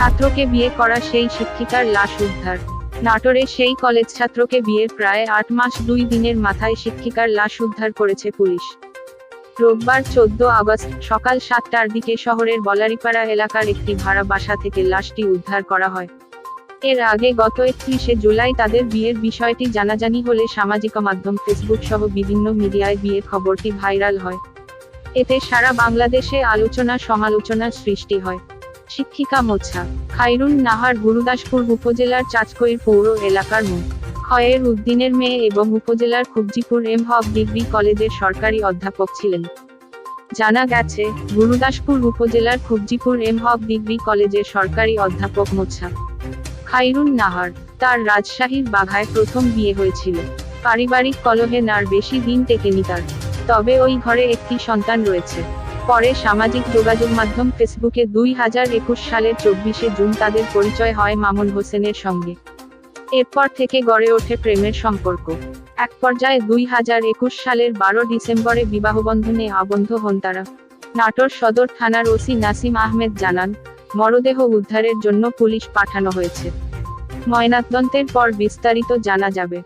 ছাত্রকে বিয়ে করা সেই শিক্ষিকার লাশ উদ্ধার। নাটোরে সেই কলেজ ছাত্রকে বিয়ের প্রায় আট মাস দুই দিনের মাথায় শিক্ষিকার লাশ উদ্ধার করেছে পুলিশ। রোববার চোদ্দ আগস্ট সকাল সাতটার দিকে শহরের বলারিপাড়া এলাকার একটি ভাড়া বাসা থেকে লাশটি উদ্ধার করা হয়। এর আগে গত একত্রিশে জুলাই তাদের বিয়ের বিষয়টি জানাজানি হলে সামাজিক মাধ্যম ফেসবুক সহ বিভিন্ন মিডিয়ায় বিয়ের খবরটি ভাইরাল হয়। এতে সারা বাংলাদেশে আলোচনা সমালোচনার সৃষ্টি হয়। শিক্ষিকা মোছা খাইরুন নাহার গুরুদাসপুর উপজেলার চাচকইর পৌর এলাকার মো। খয়ের উদ্দিনের মেয়ে এবং উপজেলার খুবজিপুর এম হক ডিগ্রি কলেজের সরকারি অধ্যাপক ছিলেন। জানা গেছে, গুরুদাসপুর উপজেলার খুবজিপুর এম হক ডিগ্রি কলেজের সরকারি অধ্যাপক মোছা। খাইরুন নাহার, তার রাজশাহীর বাঘায় প্রথম বিয়ে হয়েছিল। পারিবারিক কলহে নার বেশি দিন টেকেনি তার। তবে ওই ঘরে একটি সন্তান রয়েছে। পরে সামাজিক যোগাযোগ মাধ্যম ফেসবুকে দুই হাজার একুশ সালের চব্বিশে জুন তাদের পরিচয় হয় মামুন হোসেনের সঙ্গে। এরপর থেকে গড়ে ওঠে প্রেমের সম্পর্ক। এক পর্যায়ে দুই হাজার একুশ সালের বারো ডিসেম্বরে বিবাহবন্ধনে আবদ্ধ হন তারা। নাটোর সদর থানার ওসি নাসিম আহমেদ জানান, মরদেহ উদ্ধারের জন্য পুলিশ পাঠানো হয়েছে। ময়নাতদন্তের পর বিস্তারিত জানা যাবে।